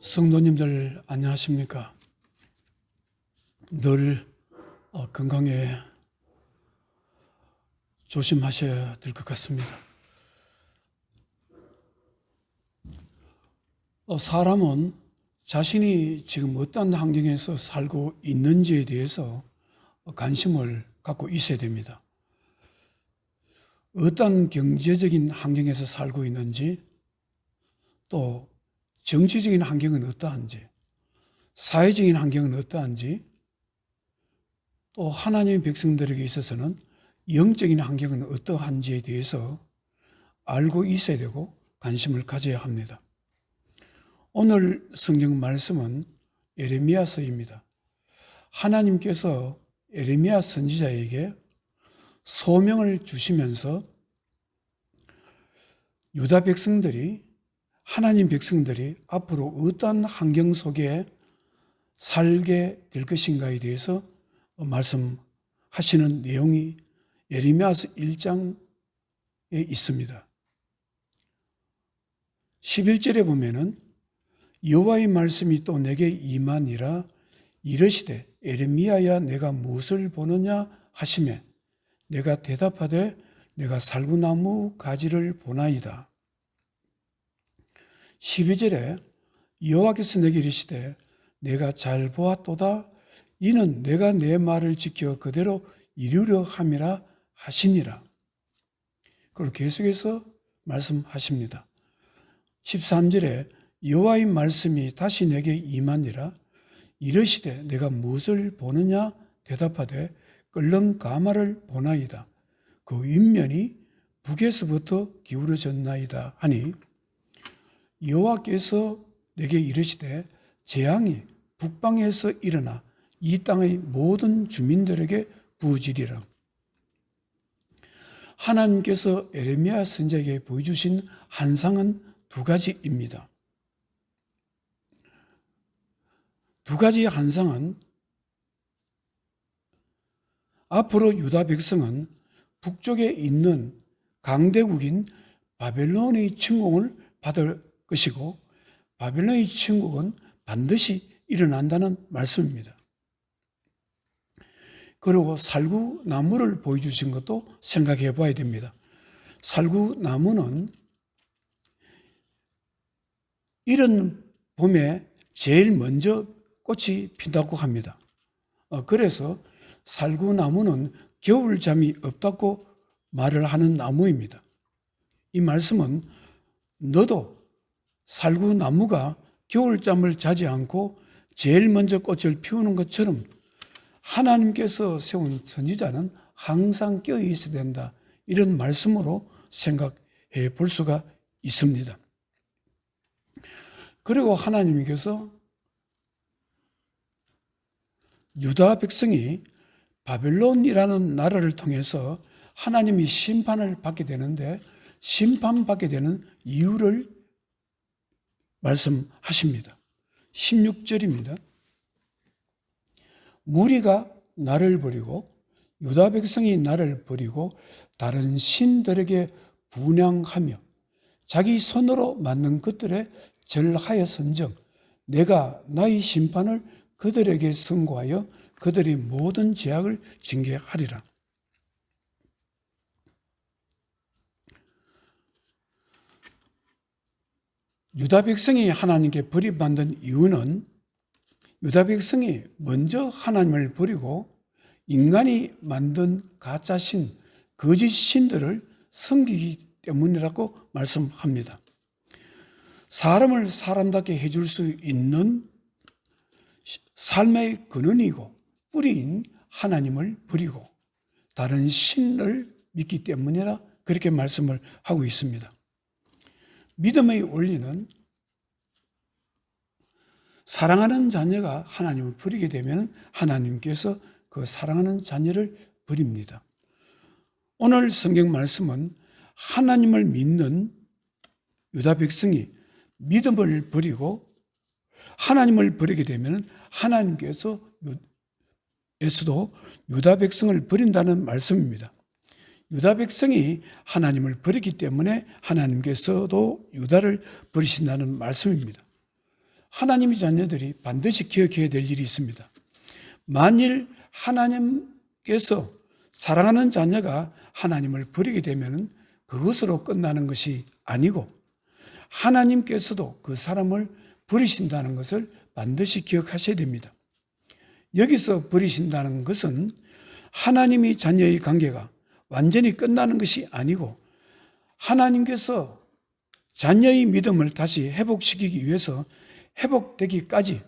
성도님들 안녕하십니까? 늘 어, 건강에 조심하셔야 될 것 같습니다. 어, 사람은 자신이 지금 어떤 환경에서 살고 있는지에 대해서 관심을 갖고 있어야 됩니다. 어떤 경제적인 환경에서 살고 있는지 또 정치적인 환경은 어떠한지, 사회적인 환경은 어떠한지, 또 하나님의 백성들에게 있어서는 영적인 환경은 어떠한지에 대해서 알고 있어야 되고 관심을 가져야 합니다. 오늘 성경 말씀은 에레미야서입니다. 하나님께서 에레미야 선지자에게 소명을 주시면서 유다 백성들이 하나님 백성들이 앞으로 어떠한 환경 속에 살게 될 것인가에 대해서 말씀하시는 내용이 예레미야서 1장에 있습니다. 11절에 보면은 여호와의 말씀이 또 내게 임하니라 이르시되 에레미야야 내가 무엇을 보느냐 하시매 내가 대답하되 내가 살구나무 가지를 보나이다. 12절에 여호와께서 내게 이르시되 내가 잘 보았도다 이는 내가 내 말을 지켜 그대로 이루려 함이라 하시니라. 그리고 계속해서 말씀하십니다. 13절에 여호와의 말씀이 다시 내게 임하니라 이르시되 내가 무엇을 보느냐 대답하되 끓는 가마를 보나이다. 그 윗면이 북에서부터 기울어졌나이다 하니 여호와께서 내게 이르시되 재앙이 북방에서 일어나 이 땅의 모든 주민들에게 부어지리라. 하나님께서 에레미야 선지자에게 보여주신 한상은 두 가지입니다. 두 가지 한상은 앞으로 유다 백성은 북쪽에 있는 강대국인 바벨론의 침공을 받을 것이고 바벨론의 침국은 반드시 일어난다는 말씀입니다. 그리고 살구 나무를 보여주신 것도 생각해 봐야 됩니다. 살구 나무는 이런 봄에 제일 먼저 꽃이 핀다고 합니다. 어, 그래서 살구 나무는 겨울잠이 없다고 말을 하는 나무입니다. 이 말씀은 너도 살구 나무가 겨울잠을 자지 않고 제일 먼저 꽃을 피우는 것처럼 하나님께서 세운 선지자는 항상 껴 있어야 된다. 이런 말씀으로 생각해 볼 수가 있습니다. 그리고 하나님께서 유다 백성이 바벨론이라는 나라를 통해서 하나님이 심판을 받게 되는데 심판받게 되는 이유를 말씀하십니다. 16절입니다. 무리가 나를 버리고 유다 백성이 나를 버리고 다른 신들에게 분양하며 자기 손으로 만든 것들에 절하여 선정 내가 나의 심판을 그들에게 선고하여 그들이 모든 죄악을 징계하리라. 유다 백성이 하나님께 버림받는 이유는 유다 백성이 먼저 하나님을 버리고 인간이 만든 가짜 신, 거짓 신들을 섬기기 때문이라고 말씀합니다. 사람을 사람답게 해줄 수 있는 삶의 근원이고 뿌리인 하나님을 버리고 다른 신을 믿기 때문이라 그렇게 말씀을 하고 있습니다. 믿음의 원리는 사랑하는 자녀가 하나님을 버리게 되면 하나님께서 그 사랑하는 자녀를 버립니다. 오늘 성경 말씀은 하나님을 믿는 유다 백성이 믿음을 버리고 하나님을 버리게 되면 하나님께서 에서도 유다 백성을 버린다는 말씀입니다. 유다 백성이 하나님을 버리기 때문에 하나님께서도 유다를 버리신다는 말씀입니다. 하나님의 자녀들이 반드시 기억해야 될 일이 있습니다. 만일 하나님께서 사랑하는 자녀가 하나님을 버리게 되면 그것으로 끝나는 것이 아니고 하나님께서도 그 사람을 버리신다는 것을 반드시 기억하셔야 됩니다. 여기서 버리신다는 것은 하나님이 자녀의 관계가 완전히 끝나는 것이 아니고 하나님께서 자녀의 믿음을 다시 회복시키기 위해서 회복되기까지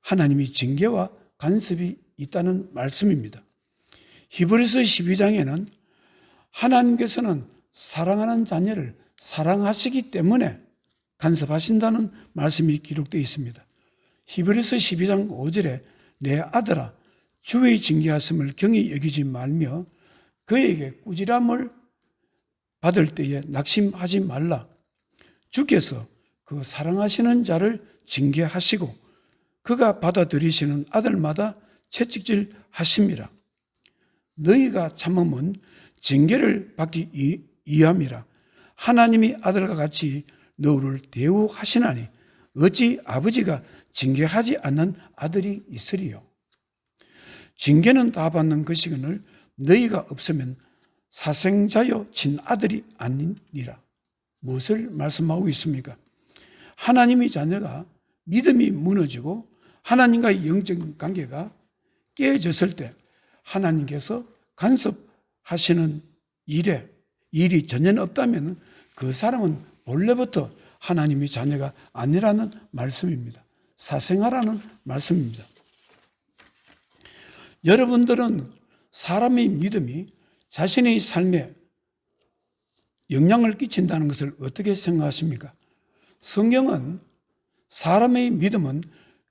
하나님이 징계와 간섭이 있다는 말씀입니다. 히브리서 12장에는 하나님께서는 사랑하는 자녀를 사랑하시기 때문에 간섭하신다는 말씀이 기록되어 있습니다. 히브리서 12장 5절에 내 아들아 주의 징계하심을 경히 여기지 말며 그에게 꾸지람을 받을 때에 낙심하지 말라. 주께서 그 사랑하시는 자를 징계하시고 그가 받아들이시는 아들마다 채찍질 하심이라. 너희가 참으면 징계를 받기 이함이라. 하나님이 아들과 같이 너를 대우하시나니 어찌 아버지가 징계하지 않는 아들이 있으리요. 징계는 다 받는 것이거늘 너희가 없으면 사생자여 친아들이 아니니라. 무엇을 말씀하고 있습니까? 하나님의 자녀가 믿음이 무너지고 하나님과의 영적 관계가 깨졌을 때 하나님께서 간섭하시는 일에 일이 전혀 없다면 그 사람은 본래부터 하나님의 자녀가 아니라는 말씀입니다. 사생아라는 말씀입니다. 여러분들은 사람의 믿음이 자신의 삶에 영향을 끼친다는 것을 어떻게 생각하십니까? 성경은 사람의 믿음은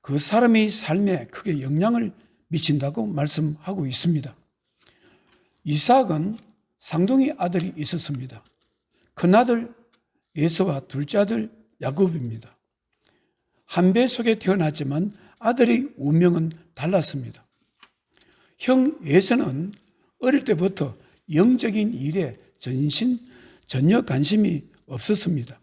그 사람의 삶에 크게 영향을 미친다고 말씀하고 있습니다. 이삭은 상동이 아들이 있었습니다. 큰아들 예서와 둘째 아들 야곱입니다. 한 배 속에 태어났지만 아들의 운명은 달랐습니다. 형 예서는 어릴 때부터 영적인 일에 전신 전혀 관심이 없었습니다.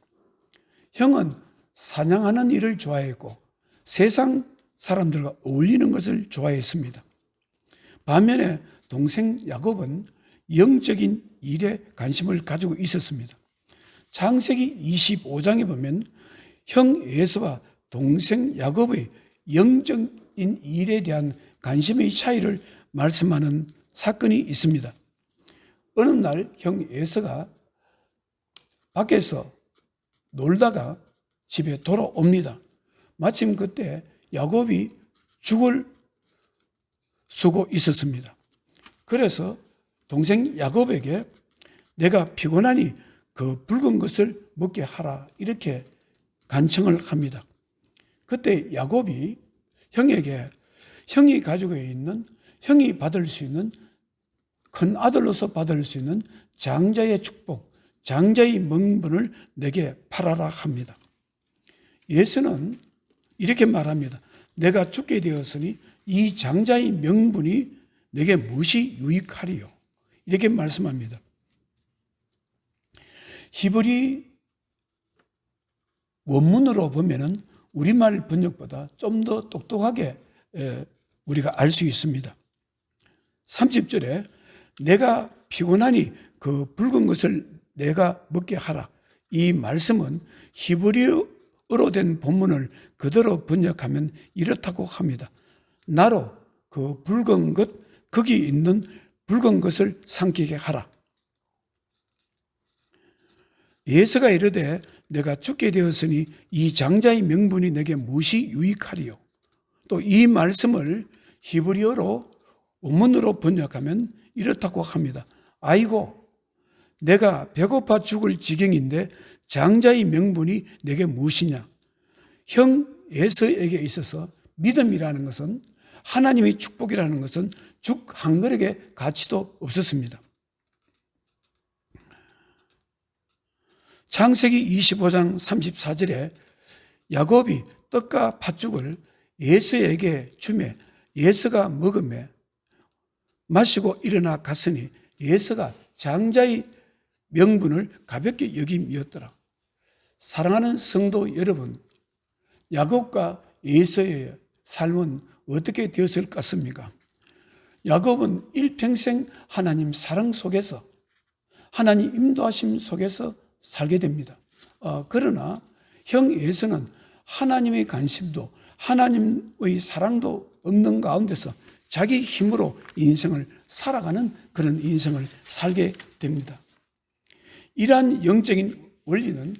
형은 사냥하는 일을 좋아했고 세상 사람들과 어울리는 것을 좋아했습니다. 반면에 동생 야곱은 영적인 일에 관심을 가지고 있었습니다. 창세기 25장에 보면 형 에서와 동생 야곱의 영적인 일에 대한 관심의 차이를 말씀하는 사건이 있습니다. 어느 날형 에서가 밖에서 놀다가 집에 돌아옵니다. 마침 그때 야곱이 죽을 쓰고 있었습니다. 그래서 동생 야곱에게 내가 피곤하니 그 붉은 것을 먹게 하라 이렇게 간청을 합니다. 그때 야곱이 형에게 형이 가지고 있는 형이 받을 수 있는 큰 아들로서 받을 수 있는 장자의 축복, 장자의 명분을 내게 팔아라 합니다. 예수는 이렇게 말합니다. 내가 죽게 되었으니 이 장자의 명분이 내게 무엇이 유익하리요? 이렇게 말씀합니다. 히브리 원문으로 보면은 우리말 번역보다 좀 더 똑똑하게 우리가 알 수 있습니다. 30절에 내가 피곤하니 그 붉은 것을 내가 먹게 하라. 이 말씀은 히브리어로 된 본문을 그대로 번역하면 이렇다고 합니다. 나로 그 붉은 것, 거기 있는 붉은 것을 삼키게 하라. 예수가 이르되 내가 죽게 되었으니 이 장자의 명분이 내게 무엇이 유익하리요? 또 이 말씀을 히브리어로 원문으로 번역하면 이렇다고 합니다. 아이고, 내가 배고파 죽을 지경인데 장자의 명분이 내게 무엇이냐? 형 예서에게 있어서 믿음이라는 것은 하나님의 축복이라는 것은 죽 한 그릇의 가치도 없었습니다. 창세기 25장 34절에 야곱이 떡과 팥죽을 예서에게 주매 예서가 먹음에 마시고 일어나 갔으니 예서가 장자의 명분을 가볍게 여김이었더라. 사랑하는 성도 여러분, 야곱과 예수의 삶은 어떻게 되었을 것 같습니까? 야곱은 일평생 하나님 사랑 속에서 하나님 인도하심 속에서 살게 됩니다. 어, 그러나 형 예수는 하나님의 관심도 하나님의 사랑도 없는 가운데서 자기 힘으로 인생을 살아가는 그런 인생을 살게 됩니다. 이러한 영적인 원리는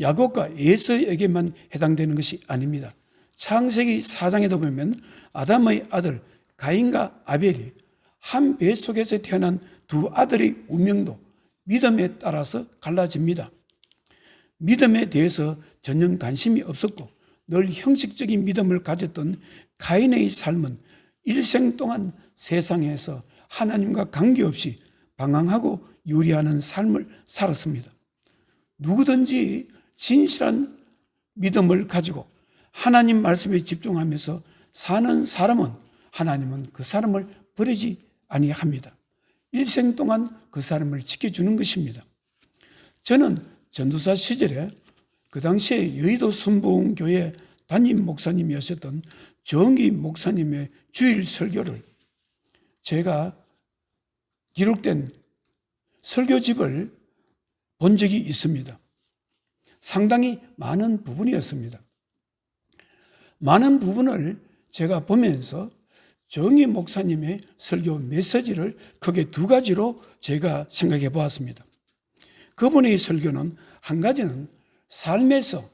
야곱과 예수에게만 해당되는 것이 아닙니다. 창세기 4장에도 보면 아담의 아들 가인과 아벨이 한 배 속에서 태어난 두 아들의 운명도 믿음에 따라서 갈라집니다. 믿음에 대해서 전혀 관심이 없었고 늘 형식적인 믿음을 가졌던 가인의 삶은 일생 동안 세상에서 하나님과 관계없이 방황하고 유리하는 삶을 살았습니다. 누구든지 진실한 믿음을 가지고 하나님 말씀에 집중하면서 사는 사람은 하나님은 그 사람을 버리지 아니합니다. 일생 동안 그 사람을 지켜주는 것입니다. 저는 전도사 시절에 그 당시에 여의도 순봉교회 담임 목사님이었던 정기 목사님의 주일 설교를 제가 기록된 설교집을 본 적이 있습니다. 상당히 많은 부분이었습니다. 많은 부분을 제가 보면서 정희 목사님의 설교 메시지를 크게 두 가지로 제가 생각해 보았습니다. 그분의 설교는 한 가지는 삶에서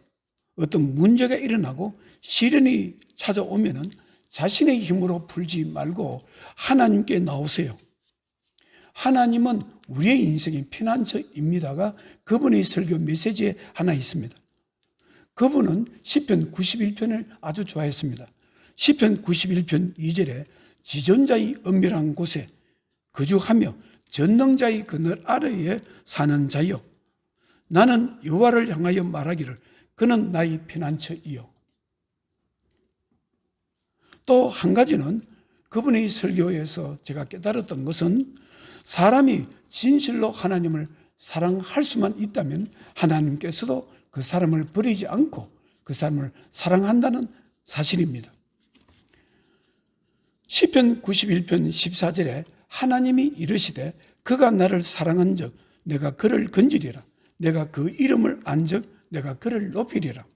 어떤 문제가 일어나고 시련이 찾아오면은 자신의 힘으로 풀지 말고 하나님께 나오세요. 하나님은 우리의 인생의 피난처입니다가 그분의 설교 메시지에 하나 있습니다. 그분은 시편 91편을 아주 좋아했습니다. 시편 91편 2절에 지존자의 은밀한 곳에 거주하며 전능자의 그늘 아래에 사는 자여 나는 여호와를 향하여 말하기를 그는 나의 피난처이요 또 한 가지는 그분의 설교에서 제가 깨달았던 것은 사람이 진실로 하나님을 사랑할 수만 있다면 하나님께서도 그 사람을 버리지 않고 그 사람을 사랑한다는 사실입니다. 시편 91편 14절에 하나님이 이르시되 그가 나를 사랑한 적 내가 그를 건지리라. 내가 그 이름을 안적 내가 그를 높이리라.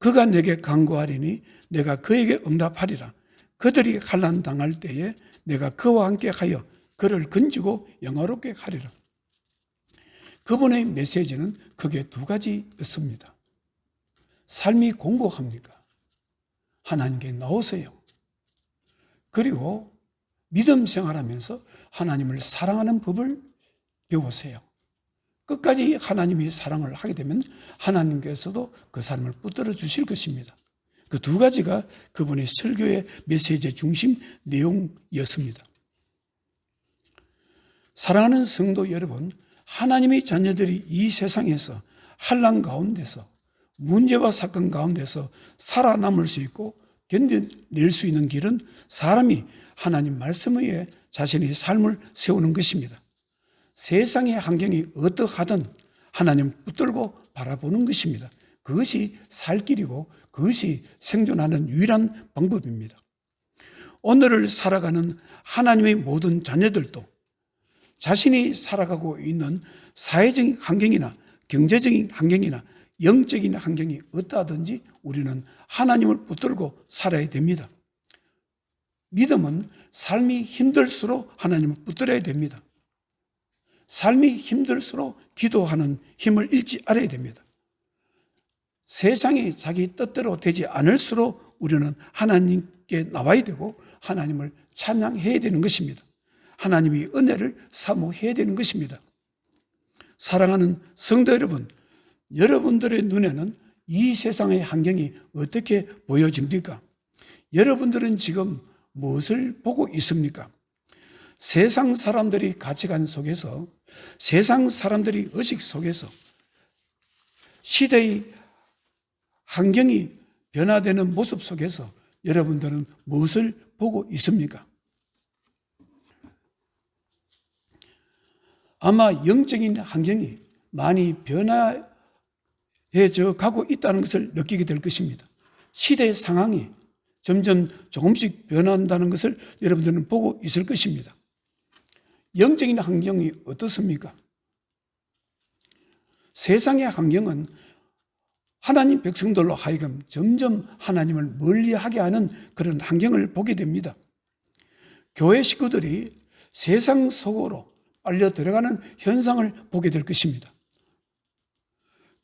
그가 내게 강구하리니 내가 그에게 응답하리라. 그들이 환난 당할 때에 내가 그와 함께 하여 그를 건지고 영화롭게 하리라. 그분의 메시지는 크게 두 가지였습니다. 삶이 공고합니까? 하나님께 나오세요. 그리고 믿음 생활하면서 하나님을 사랑하는 법을 배우세요. 끝까지 하나님이 사랑을 하게 되면 하나님께서도 그 사람을 붙들어 주실 것입니다. 그 두 가지가 그분의 설교의 메시지의 중심 내용이었습니다. 사랑하는 성도 여러분, 하나님의 자녀들이 이 세상에서 한란 가운데서 문제와 사건 가운데서 살아남을 수 있고 견뎌낼 수 있는 길은 사람이 하나님 말씀 위에 자신의 삶을 세우는 것입니다. 세상의 환경이 어떠하든 하나님 붙들고 바라보는 것입니다. 그것이 살 길이고 그것이 생존하는 유일한 방법입니다. 오늘을 살아가는 하나님의 모든 자녀들도 자신이 살아가고 있는 사회적인 환경이나 경제적인 환경이나 영적인 환경이 어떠하든지 우리는 하나님을 붙들고 살아야 됩니다. 믿음은 삶이 힘들수록 하나님을 붙들어야 됩니다. 삶이 힘들수록 기도하는 힘을 잃지 않아야 됩니다. 세상이 자기 뜻대로 되지 않을수록 우리는 하나님께 나와야 되고 하나님을 찬양해야 되는 것입니다. 하나님이 은혜를 사모해야 되는 것입니다. 사랑하는 성도 여러분, 여러분들의 눈에는 이 세상의 환경이 어떻게 보여집니까? 여러분들은 지금 무엇을 보고 있습니까? 세상 사람들이 가치관 속에서, 세상 사람들이 의식 속에서 시대의 환경이 변화되는 모습 속에서 여러분들은 무엇을 보고 있습니까? 아마 영적인 환경이 많이 변화해져 가고 있다는 것을 느끼게 될 것입니다. 시대의 상황이 점점 조금씩 변한다는 것을 여러분들은 보고 있을 것입니다. 영적인 환경이 어떻습니까? 세상의 환경은 하나님 백성들로 하여금 점점 하나님을 멀리하게 하는 그런 환경을 보게 됩니다. 교회 식구들이 세상 속으로 빨려 들어가는 현상을 보게 될 것입니다.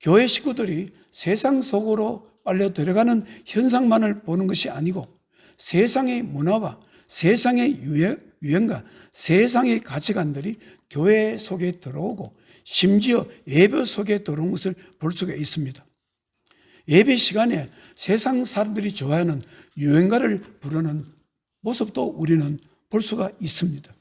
교회 식구들이 세상 속으로 빨려 들어가는 현상만을 보는 것이 아니고 세상의 문화와 세상의 유행, 유행과 세상의 가치관들이 교회 속에 들어오고 심지어 예배 속에 들어온 것을 볼 수가 있습니다. 예배 시간에 세상 사람들이 좋아하는 유행가를 부르는 모습도 우리는 볼 수가 있습니다.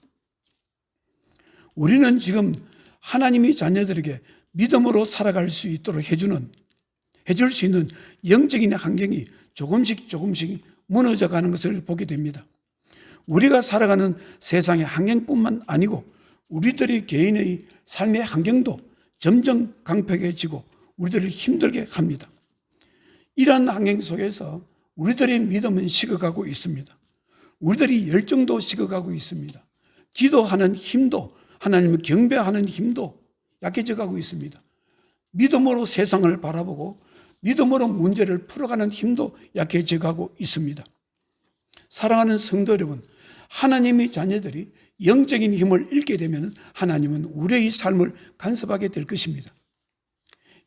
우리는 지금 하나님이 자녀들에게 믿음으로 살아갈 수 있도록 해주는, 해줄 수 있는 영적인 환경이 조금씩 조금씩 무너져 가는 것을 보게 됩니다. 우리가 살아가는 세상의 환경뿐만 아니고 우리들의 개인의 삶의 환경도 점점 강팍해지고 우리들을 힘들게 합니다. 이러한 환경 속에서 우리들의 믿음은 식어가고 있습니다. 우리들이 열정도 식어가고 있습니다. 기도하는 힘도 하나님을 경배하는 힘도 약해져 가고 있습니다. 믿음으로 세상을 바라보고 믿음으로 문제를 풀어가는 힘도 약해져 가고 있습니다. 사랑하는 성도 여러분, 하나님의 자녀들이 영적인 힘을 잃게 되면 하나님은 우리의 삶을 간섭하게 될 것입니다.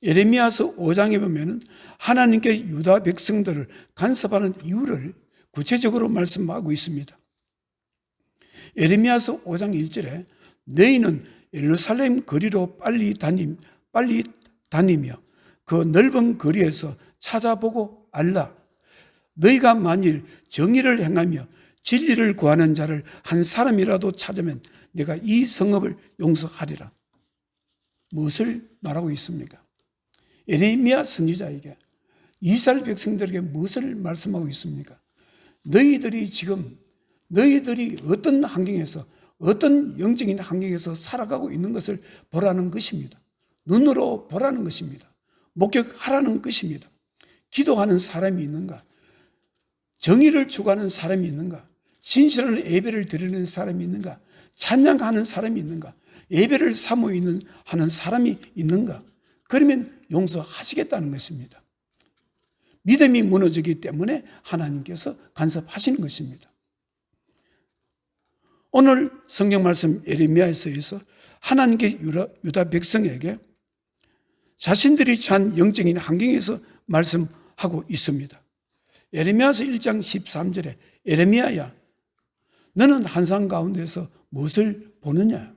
예레미야서 5장에 보면 하나님께 유다 백성들을 간섭하는 이유를 구체적으로 말씀하고 있습니다. 예레미야서 5장 1절에 너희는 예루살렘 거리로 빨리 다님 빨리 다니며 그 넓은 거리에서 찾아보고 알라. 너희가 만일 정의를 행하며 진리를 구하는 자를 한 사람이라도 찾으면 내가 이 성읍을 용서하리라. 무엇을 말하고 있습니까? 에레미야 선지자에게 이스라엘 백성들에게 무엇을 말씀하고 있습니까? 너희들이 지금 너희들이 어떤 환경에서 어떤 영적인 환경에서 살아가고 있는 것을 보라는 것입니다. 눈으로 보라는 것입니다. 목격하라는 것입니다. 기도하는 사람이 있는가? 정의를 추구하는 사람이 있는가? 신실한 예배를 드리는 사람이 있는가? 찬양하는 사람이 있는가? 예배를 사모 있는 하는 사람이 있는가? 그러면 용서하시겠다는 것입니다. 믿음이 무너지기 때문에 하나님께서 간섭하시는 것입니다. 오늘 성경 말씀 에레미야에서 하나님께 유다 백성에게 자신들이 처한 영적인 환경에서 말씀하고 있습니다. 에레미야서 1장 13절에 에레미야야 너는 한상 가운데서 무엇을 보느냐?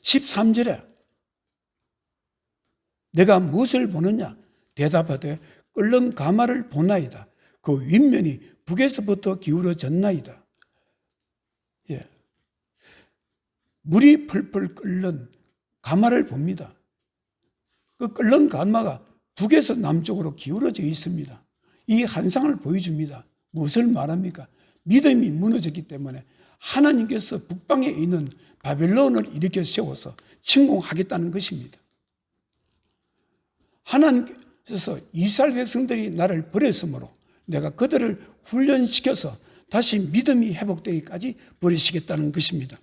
13절에 내가 무엇을 보느냐? 대답하되 끓는 가마를 보나이다. 그 윗면이 북에서부터 기울어졌나이다. 예. 물이 풀풀 끓는 가마를 봅니다. 그 끓는 가마가 북에서 남쪽으로 기울어져 있습니다. 이 한상을 보여줍니다. 무엇을 말합니까? 믿음이 무너졌기 때문에 하나님께서 북방에 있는 바벨론을 일으켜 세워서 침공하겠다는 것입니다. 하나님께서 이스라엘 백성들이 나를 버렸으므로 내가 그들을 훈련시켜서 다시 믿음이 회복되기까지 버리시겠다는 것입니다.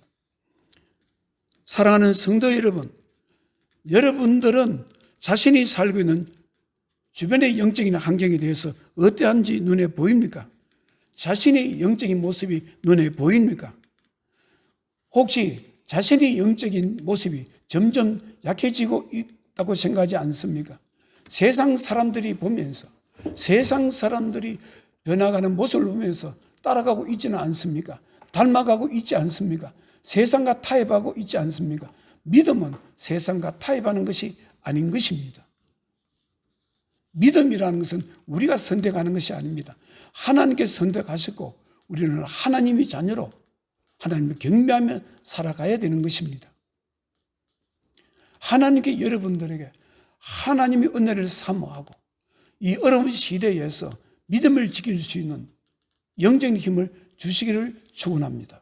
사랑하는 성도 여러분, 여러분들은 자신이 살고 있는 주변의 영적인 환경에 대해서 어떠한지 눈에 보입니까? 자신의 영적인 모습이 눈에 보입니까? 혹시 자신의 영적인 모습이 점점 약해지고 있다고 생각하지 않습니까? 세상 사람들이 보면서 세상 사람들이 변화가는 모습을 보면서 따라가고 있지는 않습니까? 닮아가고 있지 않습니까? 세상과 타협하고 있지 않습니까? 믿음은 세상과 타협하는 것이 아닌 것입니다. 믿음이라는 것은 우리가 선택하는 것이 아닙니다. 하나님께 선택하셨고 우리는 하나님의 자녀로 하나님을 경배하며 살아가야 되는 것입니다. 하나님께 여러분들에게 하나님의 은혜를 사모하고 이 어려운 시대에서 믿음을 지킬 수 있는 영적인 힘을 주시기를 축원합니다.